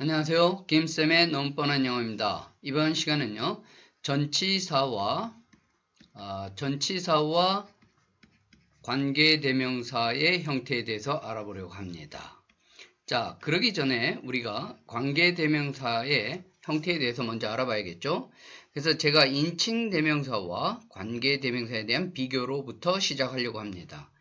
안녕하세요. 김쌤의 너무 뻔한 영어입니다. 이번 시간은요, 전치사와, 아, 전치사와 관계대명사의 형태에 대해서 알아보려고 합니다. 자, 그러기 전에 우리가 관계대명사의 형태에 대해서 먼저 알아봐야겠죠? 그래서 제가 인칭대명사와 관계대명사에 대한 비교로부터 시작하려고 합니다.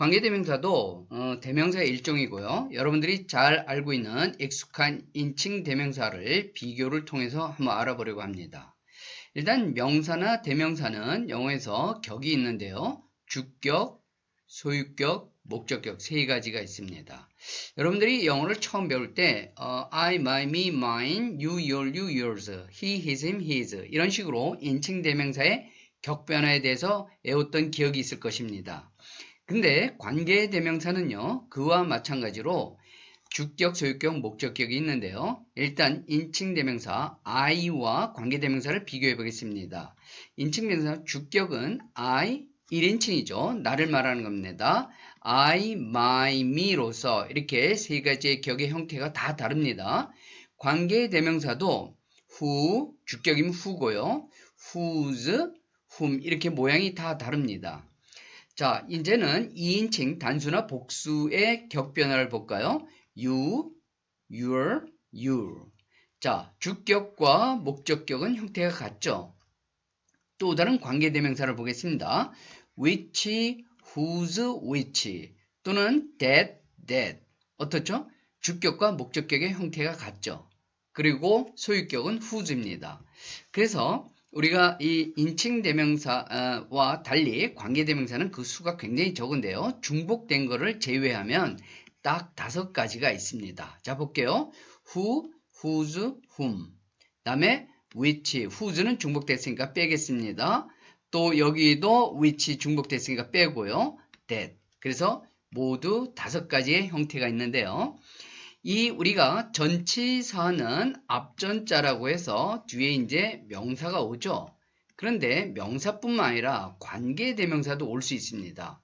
관계대명사도 어, 대명사의 일종이고요. 여러분들이 잘 알고 있는 익숙한 인칭 대명사를 비교를 통해서 한번 알아보려고 합니다. 일단 명사나 대명사는 영어에서 격이 있는데요. 주격, 소유격, 목적격 세 가지가 있습니다. 여러분들이 영어를 처음 배울 때 어, I, my, me, mine, you, your, you, yours, he, his, him, his 이런 식으로 인칭 대명사의 격변화에 대해서 외웠던 기억이 있을 것입니다. 근데 관계 대명사는요, 그와 마찬가지로 주격, 소유격, 목적격이 있는데요. 일단 인칭 대명사 I와 관계 대명사를 비교해 보겠습니다. 인칭 대명사 주격은 I, 1인칭이죠. 나를 말하는 겁니다. I, my, me로서 이렇게 세 가지의 격의 형태가 다 다릅니다. 관계 대명사도 who, 주격이면 who고요. whose, whom 이렇게 모양이 다 다릅니다. 자, 이제는 2인칭 단수나 복수의 격변화를 볼까요? you, your, your. 자, 주격과 목적격은 형태가 같죠? 또 다른 관계대명사를 보겠습니다. which, whose, which 또는 that, that. 어떻죠? 주격과 목적격의 형태가 같죠? 그리고 소유격은 whose입니다. 그래서 우리가 이 인칭 대명사와 달리 관계 대명사는 그 수가 굉장히 적은데요. 중복된 거를 제외하면 딱 다섯 가지가 있습니다. 자 볼게요. who, whose, whom. 다음에 which, whose는 중복됐으니까 빼겠습니다. 또 여기도 which 중복됐으니까 빼고요. that. 그래서 모두 다섯 가지의 형태가 있는데요. 이 우리가 전치사는 앞전자라고 해서 뒤에 이제 명사가 오죠. 그런데 명사뿐만 아니라 관계대명사도 올 수 있습니다.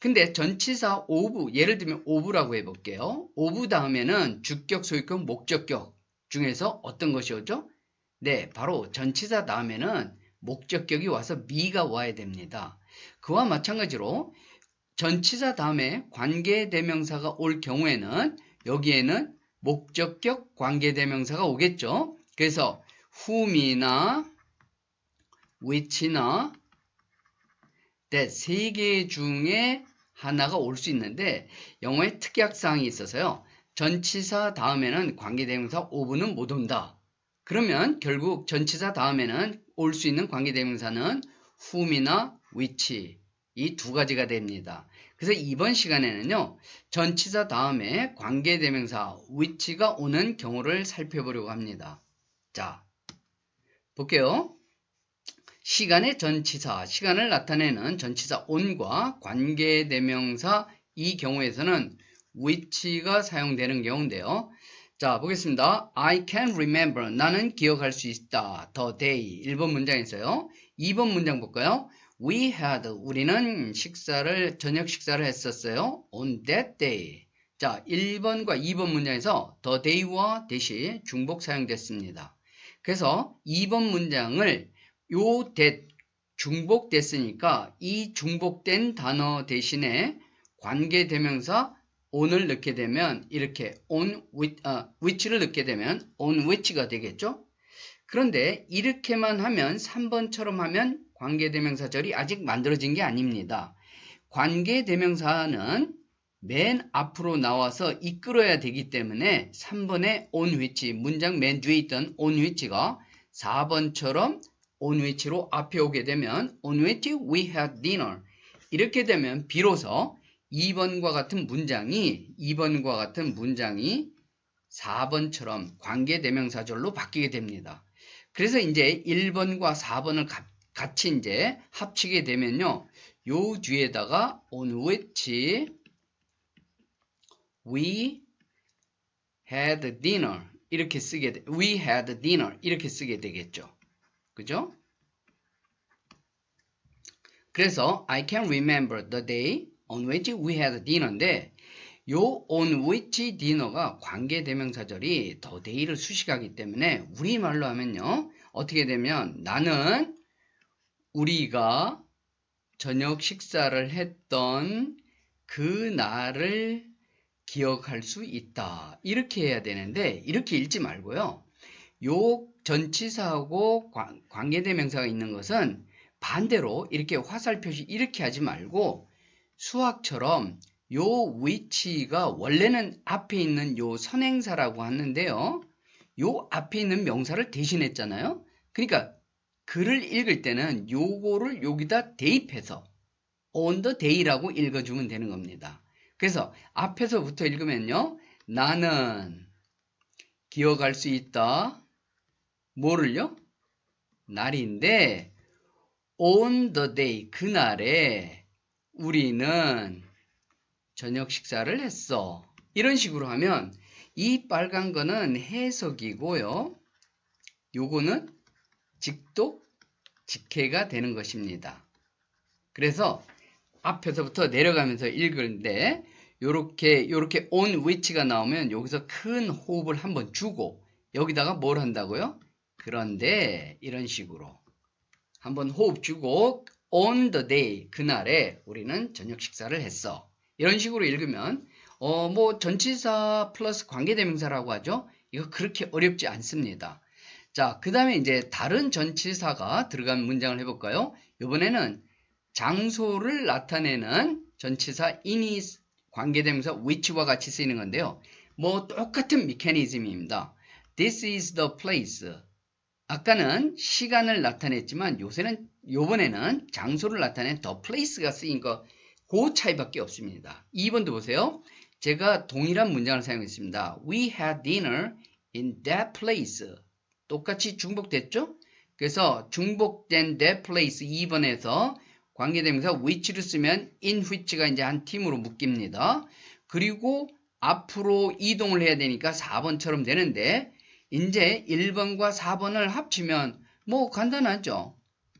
근데 전치사 오브, 예를 들면 오브라고 해볼게요. 오브 다음에는 주격, 소유격, 목적격 중에서 어떤 것이 오죠? 네, 바로 전치사 다음에는 목적격이 와서 미가 와야 됩니다. 그와 마찬가지로 전치사 다음에 관계대명사가 올 경우에는 여기에는 목적격 관계대명사가 오겠죠. 그래서 whom이나 which나 that 세 개 중에 하나가 올 수 있는데 영어에 특약사항이 있어서요. 전치사 다음에는 관계대명사 of는 못 온다. 그러면 결국 전치사 다음에는 올 수 있는 관계대명사는 whom이나 which 이 두 가지가 됩니다. 그래서 이번 시간에는요. 전치사 다음에 관계대명사 which가 오는 경우를 살펴보려고 합니다. 자, 볼게요. 시간의 전치사, 시간을 나타내는 전치사 on과 관계대명사 이 경우에서는 which가 사용되는 경우인데요. 자, 보겠습니다. I can remember. 나는 기억할 수 있다. The day. 1번 문장에서요. 2번 문장 볼까요? We had 우리는 식사를 저녁 식사를 했었어요. On that day. 자, 1번과 2번 문장에서 the day와 대시 중복 사용됐습니다. 그래서 2번 문장을 요 that 중복됐으니까 이 중복된 단어 대신에 관계 대명사 on을 넣게 되면 이렇게 on with, 아, which를 넣게 되면 on which가 되겠죠? 그런데 이렇게만 하면 3번처럼 하면 관계대명사절이 아직 만들어진 게 아닙니다. 관계대명사는 맨 앞으로 나와서 이끌어야 되기 때문에 3번의 on which, 문장 맨 뒤에 있던 on which가 4번처럼 on which로 앞에 오게 되면 on which we had dinner 이렇게 되면 비로소 2번과 같은 문장이 2번과 같은 문장이 4번처럼 관계대명사절로 바뀌게 됩니다. 그래서 이제 1번과 4번을 같이 이제 합치게 되면요. 요 뒤에다가 on which we had dinner 이렇게 쓰게 돼. we had dinner 이렇게 쓰게 되겠죠. 그죠? 그래서 I can remember the day on which we had dinner인데 요 on which dinner가 관계 대명사절이 더 day를 수식하기 때문에 우리말로 하면요. 어떻게 되면 나는 우리가 저녁 식사를 했던 그 날을 기억할 수 있다. 이렇게 해야 되는데 이렇게 읽지 말고요. 요 전치사하고 관- 관계대명사가 있는 것은 반대로 이렇게 화살 표시 이렇게 하지 말고 수학처럼 요 which가 원래는 앞에 있는 요 선행사라고 하는데요. 요 앞에 있는 명사를 대신했잖아요. 그러니까 글을 읽을 때는 요거를 여기다 대입해서 on the day라고 읽어주면 되는 겁니다. 그래서 앞에서부터 읽으면요. 나는 기억할 수 있다. 뭐를요? 날인데 on the day 그날에 우리는 저녁 식사를 했어. 이런 식으로 하면 이 빨간 거는 해석이고요. 요거는 직독, 직해가 되는 것입니다. 그래서 앞에서부터 내려가면서 읽을때 요렇게 요렇게 on which가 나오면 여기서 큰 호흡을 한번 주고 여기다가 뭘 한다고요? 그런데 이런 식으로 한번 호흡 주고 on the day 그날에 우리는 저녁 식사를 했어. 이런 식으로 읽으면 어 뭐 전치사 플러스 관계대명사라고 하죠. 이거 그렇게 어렵지 않습니다. 자, 그 다음에 이제 다른 전치사가 들어간 문장을 해볼까요? 이번에는 장소를 나타내는 전치사 in이 관계대명사 which와 같이 쓰이는 건데요. 뭐 똑같은 메커니즘입니다. This is the place. 아까는 시간을 나타냈지만 요새는 요번에는 장소를 나타낸 the place가 쓰인 거 그 차이밖에 없습니다. 2번도 보세요. 제가 동일한 문장을 사용했습니다. We had dinner in that place. 똑같이 중복됐죠? 그래서 중복된 that place 2번에서 관계대명사 which를 쓰면 in which가 이제 한 팀으로 묶입니다. 그리고 앞으로 이동을 해야 되니까 4번처럼 되는데 이제 1번과 4번을 합치면 뭐 간단하죠.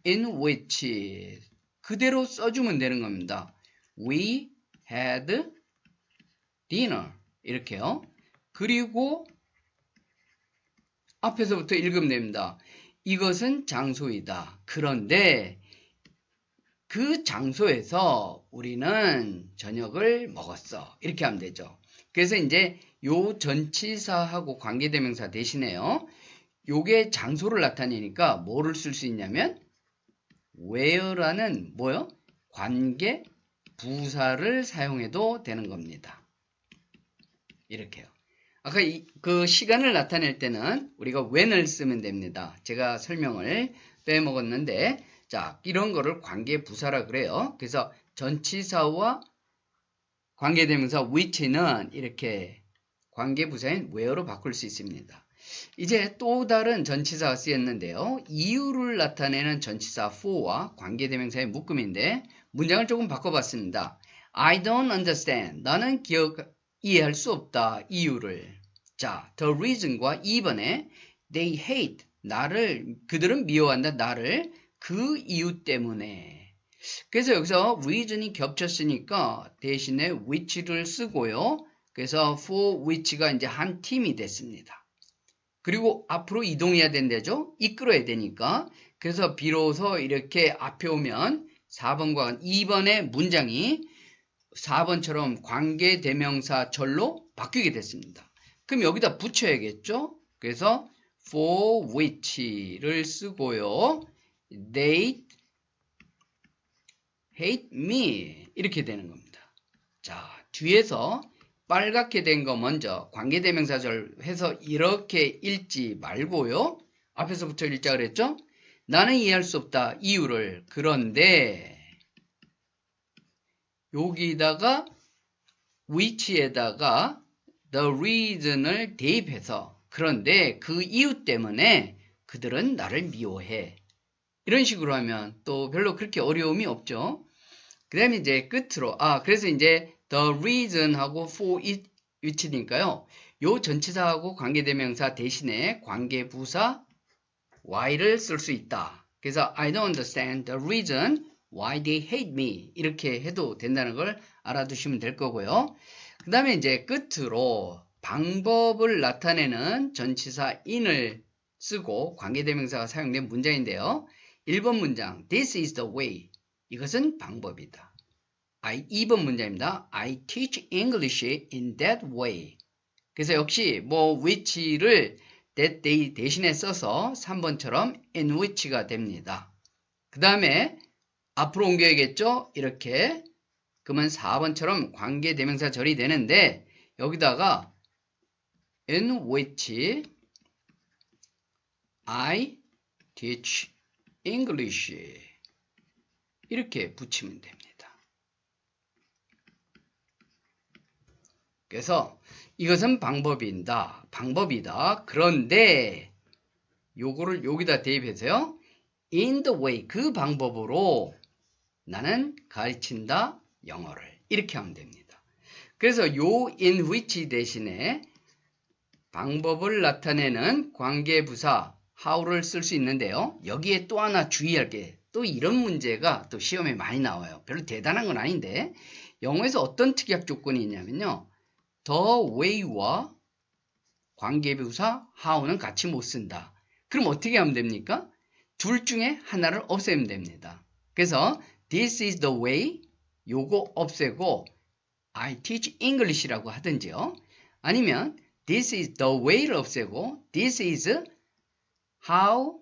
in which 그대로 써주면 되는 겁니다. We had dinner 이렇게요. 그리고 앞에서부터 읽으면 됩니다. 이것은 장소이다. 그런데 그 장소에서 우리는 저녁을 먹었어. 이렇게 하면 되죠. 그래서 이제 요 전치사하고 관계대명사 대신에요. 요게 장소를 나타내니까 뭐를 쓸 수 있냐면 where라는 뭐요? 관계 부사를 사용해도 되는 겁니다. 이렇게요. 아까 이, 그 시간을 나타낼 때는 우리가 when을 쓰면 됩니다. 제가 설명을 빼먹었는데 자 이런 거를 관계 부사라 그래요. 그래서 전치사와 관계대명사 which는 이렇게 관계 부사인 where로 바꿀 수 있습니다. 이제 또 다른 전치사가 쓰였는데요. 이유를 나타내는 전치사 for와 관계대명사의 묶음인데 문장을 조금 바꿔봤습니다. I don't understand. 나는 기억, 이해할 수 없다. 이유를. 자, the reason과 2번에 they hate. 나를, 그들은 미워한다. 나를 그 이유 때문에. 그래서 여기서 reason이 겹쳤으니까 대신에 which를 쓰고요. 그래서 for which가 이제 한 팀이 됐습니다. 그리고 앞으로 이동해야 된다죠? 이끌어야 되니까. 그래서 비로소 이렇게 앞에 오면 4번과 2번의 문장이 4번처럼 관계대명사 절로 바뀌게 됐습니다. 그럼 여기다 붙여야겠죠? 그래서 for which를 쓰고요. They hate me 이렇게 되는 겁니다. 자, 뒤에서 빨갛게 된 거 먼저 관계대명사절 해서 이렇게 읽지 말고요. 앞에서부터 읽자 그랬죠? 나는 이해할 수 없다. 이유를. 그런데 여기다가 which에다가 the reason을 대입해서 그런데 그 이유 때문에 그들은 나를 미워해. 이런 식으로 하면 또 별로 그렇게 어려움이 없죠. 그 다음에 이제 끝으로 아 그래서 이제 the reason하고 for it which니까요. 요 전치사하고 관계대명사 대신에 관계부사 why를 쓸 수 있다. 그래서 I don't understand the reason why they hate me 이렇게 해도 된다는 걸 알아두시면 될 거고요. 그 다음에 이제 끝으로 방법을 나타내는 전치사 in을 쓰고 관계대명사가 사용된 문장인데요. 1번 문장 This is the way. 이것은 방법이다. I, 2번 문장입니다. I teach English in that way. 그래서 역시 뭐 which를 that day 대신에 써서 3번처럼 in which가 됩니다. 그 다음에 앞으로 옮겨야겠죠? 이렇게 그러면 4번처럼 관계대명사 절이 되는데 여기다가 in which I teach English 이렇게 붙이면 됩니다. 그래서 이것은 방법이다. 방법이다. 그런데 요거를 여기다 대입해서요. in the way 그 방법으로 나는 가르친다 영어를 이렇게 하면 됩니다. 그래서 요 in which 대신에 방법을 나타내는 관계부사 how를 쓸 수 있는데요. 여기에 또 하나 주의할 게 또 이런 문제가 또 시험에 많이 나와요. 별로 대단한 건 아닌데 영어에서 어떤 특약 조건이 있냐면요. The way와 관계부사 how는 같이 못 쓴다. 그럼 어떻게 하면 됩니까? 둘 중에 하나를 없애면 됩니다. 그래서 this is the way 요거 없애고 I teach English라고 하든지요. 아니면 this is the way를 없애고 this is how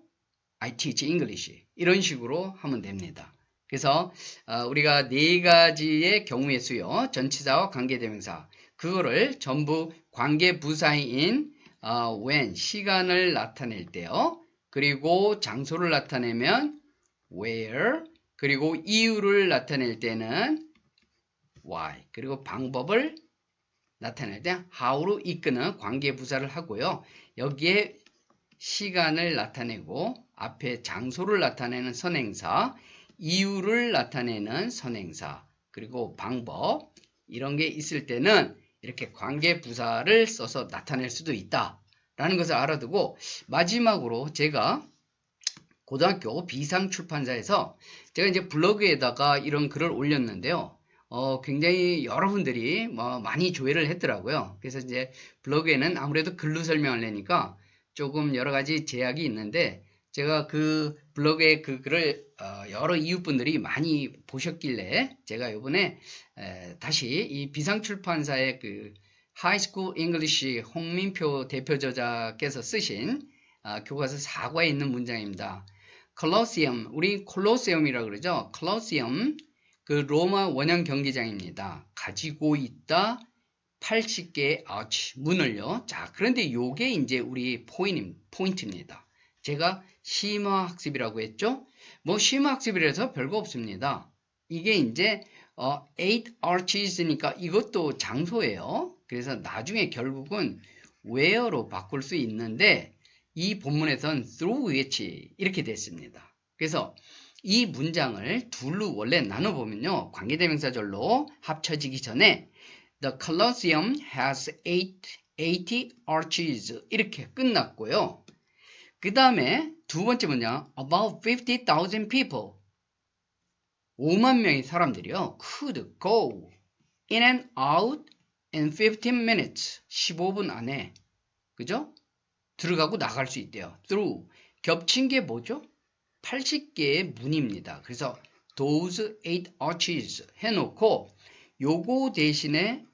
I teach English 이런 식으로 하면 됩니다. 그래서 어, 우리가 네 가지의 경우의 수요 전치사와 관계대명사 그거를 전부 관계 부사인 어, when 시간을 나타낼 때요. 그리고 장소를 나타내면 where 그리고 이유를 나타낼 때는 why 그리고 방법을 나타낼 때 how로 이끄는 관계 부사를 하고요. 여기에 시간을 나타내고 앞에 장소를 나타내는 선행사, 이유를 나타내는 선행사, 그리고 방법 이런 게 있을 때는 이렇게 관계 부사를 써서 나타낼 수도 있다라는 것을 알아두고 마지막으로 제가 고등학교 비상 출판사에서 제가 이제 블로그에다가 이런 글을 올렸는데요. 어, 굉장히 여러분들이 뭐 많이 조회를 했더라고요. 그래서 이제 블로그에는 아무래도 글로 설명하려니까 조금 여러 가지 제약이 있는데 제가 그 블로그에 그 글을 어, 여러 이웃분들이 많이 보셨길래 제가 이번에 다시 이 비상출판사의 그 하이스쿨 잉글리시 홍민표 대표 저자께서 쓰신 아, 교과서 4과에 있는 문장입니다. 콜로시엄, 우리 콜로세움이라고 그러죠. 콜로시엄, 그 로마 원형 경기장입니다. 가지고 있다 80개의 아치, 문을요. 자, 그런데 요게 이제 우리 포인, 포인트입니다. 제가 심화 학습이라고 했죠? 뭐 심화 학습이라서 별거 없습니다. 이게 이제 어, 8 arches니까 이것도 장소예요. 그래서 나중에 결국은 where로 바꿀 수 있는데 이 본문에선 through which 이렇게 됐습니다. 그래서 이 문장을 둘로 원래 나눠보면요. 관계대명사절로 합쳐지기 전에 The Colosseum has 80 arches 이렇게 끝났고요. 그 다음에 두 번째 문장 About 50,000 people 5만 명의 사람들이요. could go in and out in 15 minutes 15분 안에 그죠? 들어가고 나갈 수 있대요. through 겹친 게 뭐죠? 80개의 문입니다. 그래서 those eight arches 해놓고 요거 대신에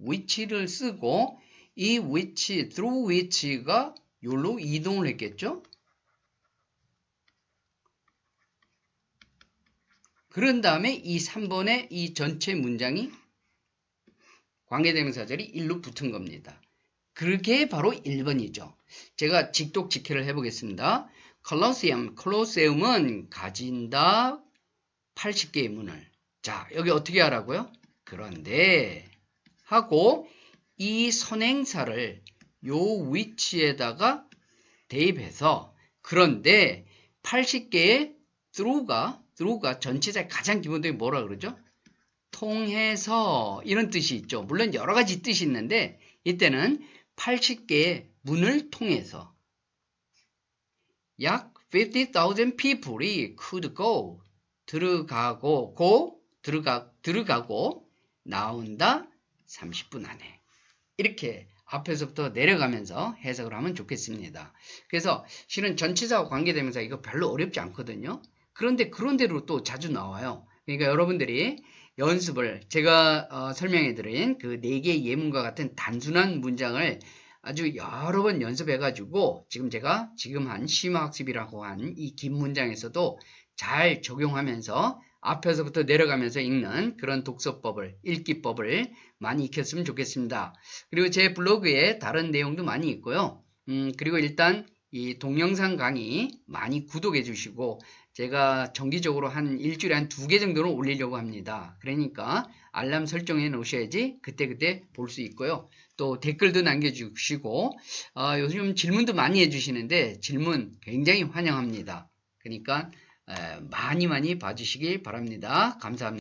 which를 쓰고 이 which, through which가 요로 이동을 했겠죠? 그런 다음에 이 3번의 이 전체 문장이 관계대명사 절이 일로 붙은 겁니다. 그게 바로 1번이죠. 제가 직독 직해를 해보겠습니다. 컬러시엄, 콜로세움은 가진다 80개의 문을. 자, 여기 어떻게 하라고요? 그런데 하고 이 선행사를 요 위치에다가 대입해서 그런데 80개의 through가 through가 전체자의 가장 기본적인 뭐라 그러죠? 통해서 이런 뜻이 있죠. 물론 여러 가지 뜻이 있는데 이때는 80개의 문을 통해서 약 50,000 people이 could go 들어가고 고 들어가 들어가고 나온다 30분 안에. 이렇게 앞에서부터 내려가면서 해석을 하면 좋겠습니다. 그래서 실은 전치사와 관계대명사 이거 별로 어렵지 않거든요. 그런데 그런 대로 또 자주 나와요. 그러니까 여러분들이 연습을 제가 어, 설명해 드린 그 네 개의 예문과 같은 단순한 문장을 아주 여러 번 연습해 가지고 지금 제가 지금 한 심화학습이라고 한 이 긴 문장에서도 잘 적용하면서 앞에서부터 내려가면서 읽는 그런 독서법을 읽기법을 많이 익혔으면 좋겠습니다. 그리고 제 블로그에 다른 내용도 많이 있고요. 음, 그리고 일단 이 동영상 강의 많이 구독해 주시고 제가 정기적으로 한 일주일에 한 두 개 정도는 올리려고 합니다. 그러니까 알람 설정해 놓으셔야지 그때그때 볼 수 있고요. 또 댓글도 남겨주시고 어, 요즘 질문도 많이 해주시는데 질문 굉장히 환영합니다. 그러니까 에, 많이 많이 봐주시길 바랍니다. 감사합니다.